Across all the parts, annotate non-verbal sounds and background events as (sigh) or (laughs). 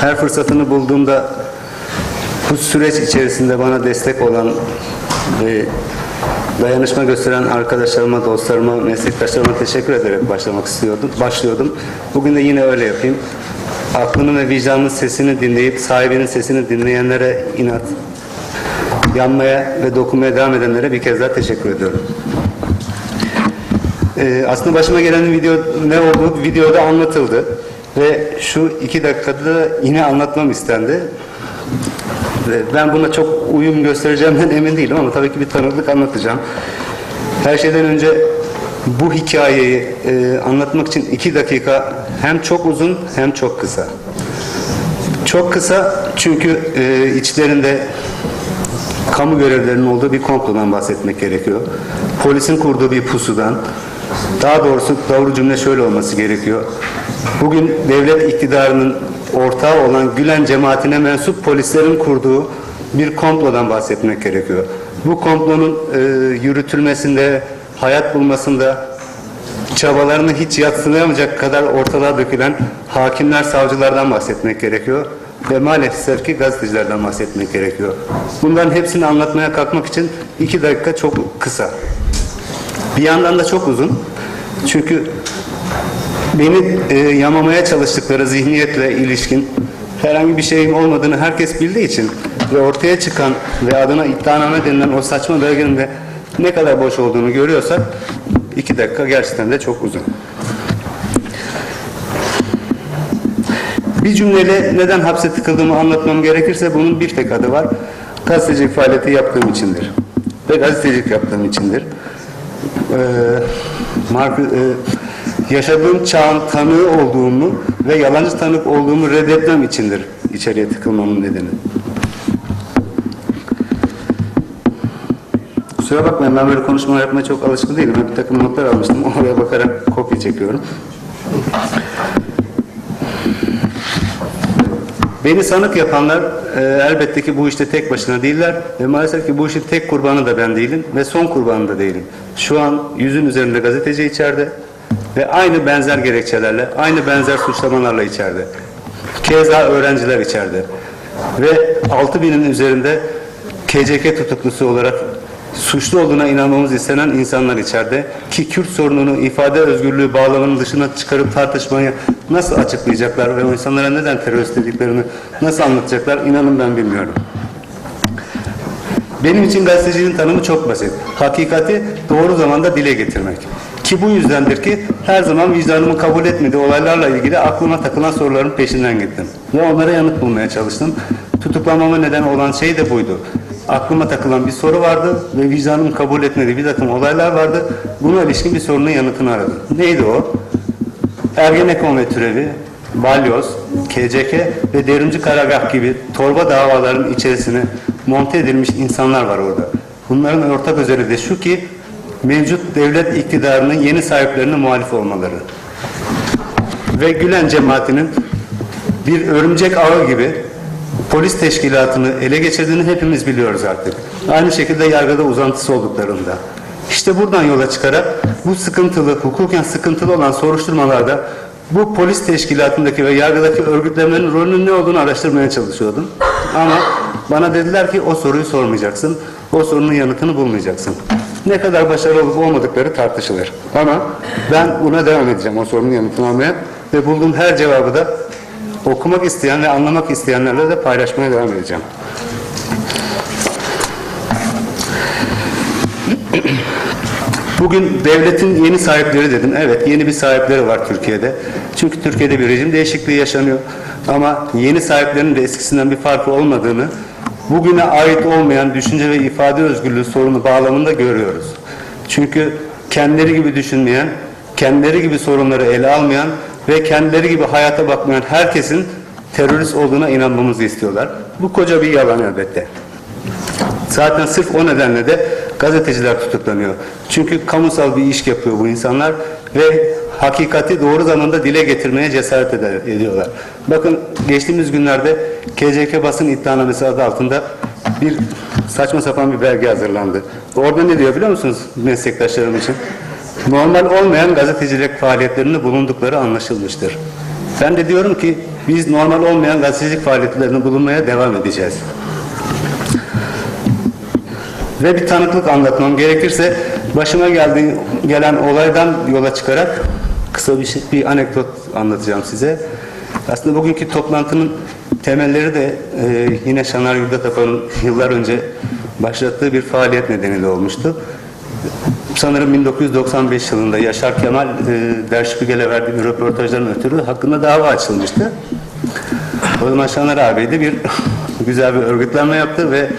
Her fırsatını bulduğumda bu süreç içerisinde bana destek olan ve dayanışma gösteren arkadaşlarıma, dostlarıma, meslektaşlarıma teşekkür ederek başlamak istiyordum, başlıyordum. Bugün de yine öyle yapayım. Aklının ve vicdanının sesini dinleyip sahibinin sesini dinleyenlere inat, yanmaya ve dokunmaya devam edenlere bir kez daha teşekkür ediyorum. Ee, aslında başıma gelen video ne olduğu videoda anlatıldı ve şu iki dakikada da yine anlatmam istendi. Ben buna çok uyum göstereceğimden (laughs) emin değilim ama tabii ki bir tanıklık anlatacağım. Her şeyden önce bu hikayeyi e, anlatmak için iki dakika hem çok uzun hem çok kısa. Çok kısa çünkü e, içlerinde kamu görevlilerinin olduğu bir komplodan bahsetmek gerekiyor. Polisin kurduğu bir pusudan, daha doğrusu doğru cümle şöyle olması gerekiyor. Bugün devlet iktidarının ortağı olan Gülen cemaatine mensup polislerin kurduğu bir komplodan bahsetmek gerekiyor. Bu komplonun e, yürütülmesinde, hayat bulmasında çabalarını hiç yatsınamayacak kadar ortalığa dökülen hakimler, savcılardan bahsetmek gerekiyor. Ve maalesef ki gazetecilerden bahsetmek gerekiyor. Bunların hepsini anlatmaya kalkmak için iki dakika çok kısa. Bir yandan da çok uzun. Çünkü beni e, yamamaya çalıştıkları zihniyetle ilişkin herhangi bir şeyim olmadığını herkes bildiği için ve ortaya çıkan ve adına iddianame denilen o saçma belgenin de ne kadar boş olduğunu görüyorsak iki dakika gerçekten de çok uzun. Bir cümleyle neden hapse tıkıldığımı anlatmam gerekirse bunun bir tek adı var. Gazetecilik faaliyeti yaptığım içindir. Ve gazetecilik yaptığım içindir. Ee, Mark, e, yaşadığım çağın tanığı olduğumu ve yalancı tanık olduğumu reddetmem içindir içeriye tıkılmamın nedeni. Kusura bakmayın ben böyle konuşma yapmaya çok alışkın değilim. Ben bir takım notlar almıştım. (laughs) Oraya bakarak kopya çekiyorum. Beni sanık yapanlar e, elbette ki bu işte tek başına değiller ve maalesef ki bu işin tek kurbanı da ben değilim ve son kurbanı da değilim. Şu an yüzün üzerinde gazeteci içeride ve aynı benzer gerekçelerle, aynı benzer suçlamalarla içeride. Keza öğrenciler içeride ve 6000'in üzerinde KCK tutuklusu olarak suçlu olduğuna inanmamız istenen insanlar içeride ki Kürt sorununu ifade özgürlüğü bağlamının dışına çıkarıp tartışmayı nasıl açıklayacaklar ve o insanlara neden terörist dediklerini nasıl anlatacaklar inanın ben bilmiyorum. Benim için gazeteciliğin tanımı çok basit. Hakikati doğru zamanda dile getirmek. Ki bu yüzdendir ki her zaman vicdanımın kabul etmediği olaylarla ilgili aklıma takılan soruların peşinden gittim. Ve onlara yanıt bulmaya çalıştım. Tutuklanmama neden olan şey de buydu. Aklıma takılan bir soru vardı ve vicdanım kabul etmediği bir takım olaylar vardı. Buna ilişkin bir sorunun yanıtını aradım. Neydi o? Ergenekon ve türevi, balyoz, KCK ve devrimci karargah gibi torba davaların içerisine monte edilmiş insanlar var orada. Bunların ortak özelliği de şu ki mevcut devlet iktidarının yeni sahiplerine muhalif olmaları. Ve Gülen cemaatinin bir örümcek ağı gibi polis teşkilatını ele geçirdiğini hepimiz biliyoruz artık. Aynı şekilde yargıda uzantısı olduklarında. İşte buradan yola çıkarak bu sıkıntılı, hukuken sıkıntılı olan soruşturmalarda bu polis teşkilatındaki ve yargıdaki örgütlenmenin rolünün ne olduğunu araştırmaya çalışıyordum. Ama bana dediler ki o soruyu sormayacaksın, o sorunun yanıtını bulmayacaksın. Ne kadar başarılı olup olmadıkları tartışılır. Ama ben buna devam edeceğim o sorunun yanıtını almaya ve bulduğum her cevabı da okumak isteyen ve anlamak isteyenlerle de paylaşmaya devam edeceğim. Bugün devletin yeni sahipleri dedim. Evet yeni bir sahipleri var Türkiye'de. Çünkü Türkiye'de bir rejim değişikliği yaşanıyor. Ama yeni sahiplerinin de eskisinden bir farkı olmadığını bugüne ait olmayan düşünce ve ifade özgürlüğü sorunu bağlamında görüyoruz. Çünkü kendileri gibi düşünmeyen, kendileri gibi sorunları ele almayan ve kendileri gibi hayata bakmayan herkesin terörist olduğuna inanmamızı istiyorlar. Bu koca bir yalan elbette. Zaten sırf o nedenle de gazeteciler tutuklanıyor. Çünkü kamusal bir iş yapıyor bu insanlar ve hakikati doğru zamanda dile getirmeye cesaret eder- ediyorlar. Bakın geçtiğimiz günlerde KCK basın iddianamesi adı altında bir saçma sapan bir belge hazırlandı. Orada ne diyor biliyor musunuz meslektaşlarım için? Normal olmayan gazetecilik faaliyetlerinde bulundukları anlaşılmıştır. Ben de diyorum ki biz normal olmayan gazetecilik faaliyetlerinde bulunmaya devam edeceğiz. Ve bir tanıklık anlatmam gerekirse başıma geldiği gelen olaydan yola çıkarak kısa bir, şey, bir anekdot anlatacağım size. Aslında bugünkü toplantının temelleri de e, yine Şanar Yurdatapa'nın yıllar önce başlattığı bir faaliyet nedeniyle olmuştu. Sanırım 1995 yılında Yaşar Kemal e, Der Spiegel'e verdiği bir röportajların ötürü hakkında dava açılmıştı. O zaman Şanar abi de bir (laughs) güzel bir örgütlenme yaptı ve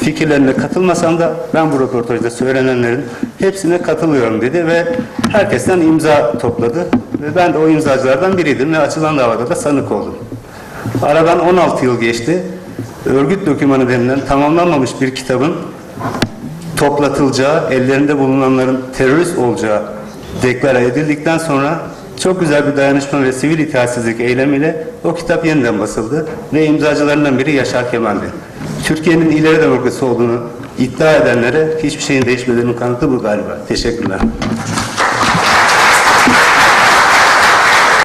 fikirlerine katılmasam da ben bu röportajda söylenenlerin hepsine katılıyorum dedi ve herkesten imza topladı. Ve ben de o imzacılardan biriydim ve açılan davada da sanık oldum. Aradan 16 yıl geçti. Örgüt dokümanı denilen tamamlanmamış bir kitabın toplatılacağı, ellerinde bulunanların terörist olacağı deklare edildikten sonra çok güzel bir dayanışma ve sivil itaatsizlik eylemiyle o kitap yeniden basıldı ve imzacılarından biri Yaşar Kemal'di. Türkiye'nin ileri demokrasi olduğunu iddia edenlere hiçbir şeyin değişmediğinin kanıtı bu galiba. Teşekkürler.